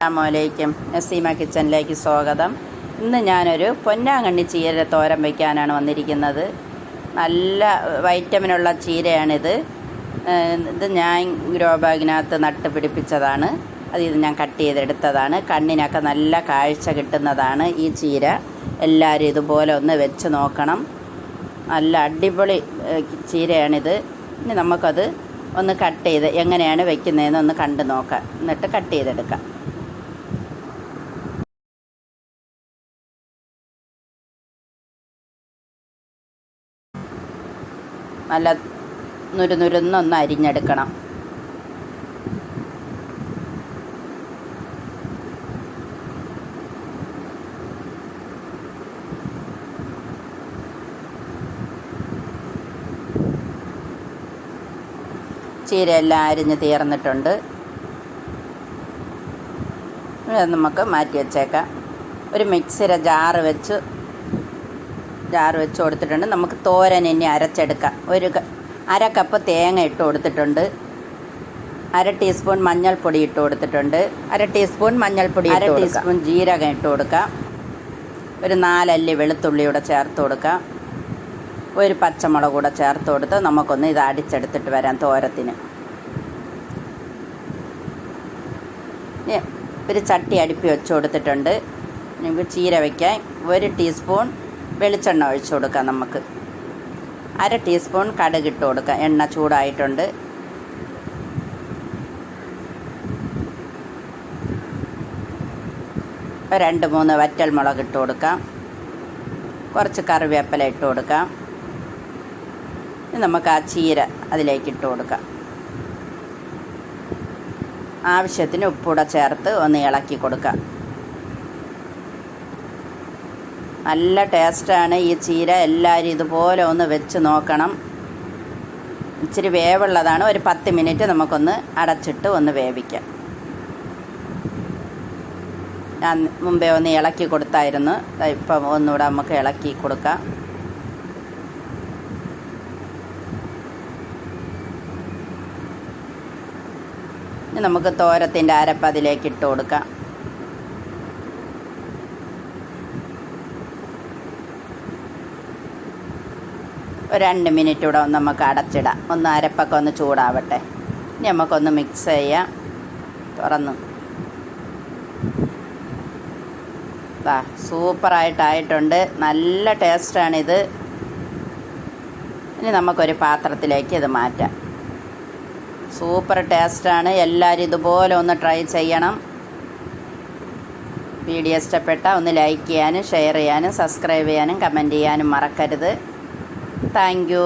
അസ്സാമലൈക്കും നസീമ കിച്ചണിലേക്ക് സ്വാഗതം. ഇന്ന് ഞാനൊരു പൊന്നാങ്കണ്ണി ചീര തോരൻ വയ്ക്കാനാണ് വന്നിരിക്കുന്നത്. നല്ല വൈറ്റമിനുള്ള ചീരയാണിത്. ഇത് ഞാൻ ഗ്രോ ബാഗിനകത്ത് നട്ട് പിടിപ്പിച്ചതാണ്. അത് ഇത് ഞാൻ കട്ട് ചെയ്തെടുത്തതാണ്. കണ്ണിനൊക്കെ നല്ല കാഴ്ച കിട്ടുന്നതാണ് ഈ ചീര. എല്ലാവരും ഇതുപോലെ ഒന്ന് വെച്ച് നോക്കണം. നല്ല അടിപൊളി ചീരയാണിത്. ഇനി നമുക്കത് ഒന്ന് കട്ട് ചെയ്ത് എങ്ങനെയാണ് വെക്കുന്നതെന്ന് ഒന്ന് കണ്ടു നോക്കാം. എന്നിട്ട് കട്ട് ചെയ്തെടുക്കാം. നല്ല നുരുനുരുന്നൊന്ന് അരിഞ്ഞെടുക്കണം. ചീരയെല്ലാം അരിഞ്ഞ് തീർന്നിട്ടുണ്ട്. നമുക്ക് മാറ്റി വെച്ചേക്കാം. ഒരു മിക്സിയുടെ ജാറ് വെച്ച് ജാറ് വെച്ച് കൊടുത്തിട്ടുണ്ട്. നമുക്ക് തോരൻ ഇനി അരച്ചെടുക്കാം. ഒരു അര കപ്പ് തേങ്ങ ഇട്ട് കൊടുത്തിട്ടുണ്ട്. അര ടീസ്പൂൺ മഞ്ഞൾപ്പൊടി ഇട്ട് കൊടുത്തിട്ടുണ്ട്. അര ടീസ്പൂൺ മഞ്ഞൾപ്പൊടി അര ടീസ്പൂൺ ജീരകം ഇട്ട് കൊടുക്കാം. ഒരു നാലല്ലി വെളുത്തുള്ളി കൂടെ ചേർത്ത് കൊടുക്കാം. ഒരു പച്ചമുളക് കൂടെ ചേർത്ത് കൊടുത്ത് നമുക്കൊന്ന് ഇത് അടിച്ചെടുത്തിട്ട് വരാം തോരത്തിന്. ഒരു ചട്ടി അടുപ്പി വെച്ച് കൊടുത്തിട്ടുണ്ട്. നമുക്ക് ചീര വയ്ക്കാൻ ഒരു ടീസ്പൂൺ വെളിച്ചെണ്ണ ഒഴിച്ചു കൊടുക്കാം നമുക്ക്. അര ടീസ്പൂൺ കടുക് ഇട്ട് കൊടുക്കാം. എണ്ണ ചൂടായിട്ടുണ്ട്. രണ്ട് മൂന്ന് വറ്റൽ മുളക് ഇട്ട് കൊടുക്കാം. കുറച്ച് കറിവേപ്പില ഇട്ട് കൊടുക്കാം. നമുക്ക് ആ ചീര അതിലേക്ക് ഇട്ട് കൊടുക്കാം. ആവശ്യത്തിന് ഉപ്പൂടെ ചേർത്ത് ഒന്ന് ഇളക്കി കൊടുക്കാം. നല്ല ടേസ്റ്റാണ് ഈ ചീര. എല്ലാവരും ഇതുപോലെ ഒന്ന് വെച്ച് നോക്കണം. ഇച്ചിരി വേവുള്ളതാണ്. ഒരു പത്ത് മിനിറ്റ് നമുക്കൊന്ന് അടച്ചിട്ട് ഒന്ന് വേവിക്കാം. ഞാൻ മുമ്പേ ഒന്ന് ഇളക്കി കൊടുത്തായിരുന്നു. ഇപ്പം ഒന്നുകൂടെ നമുക്ക് ഇളക്കി കൊടുക്കാം. ഇനി നമുക്ക് തോരത്തിന്റെ അരപ്പ് അതിലേക്ക് ഇട്ട് കൊടുക്കാം. ഒരു രണ്ട് മിനിറ്റ് കൂടെ ഒന്ന് നമുക്ക് അടച്ചിടാം. ഒന്ന് അരപ്പൊക്കെ ഒന്ന് ചൂടാവട്ടെ. ഇനി നമുക്കൊന്ന് മിക്സ് ചെയ്യാം. തുറന്ന്. ദാ സൂപ്പറായിട്ടായിട്ടുണ്ട്. നല്ല ടേസ്റ്റാണിത്. ഇനി നമുക്കൊരു പാത്രത്തിലേക്ക് ഇത് മാറ്റാം. സൂപ്പർ ടേസ്റ്റാണ്. എല്ലാവരും ഇതുപോലെ ഒന്ന് ട്രൈ ചെയ്യണം. വീഡിയോ ഇഷ്ടപ്പെട്ട ഒന്ന് ലൈക്ക് ചെയ്യാനും ഷെയർ ചെയ്യാനും സബ്സ്ക്രൈബ് ചെയ്യാനും കമന്റ് ചെയ്യാനും മറക്കരുത്. Thank you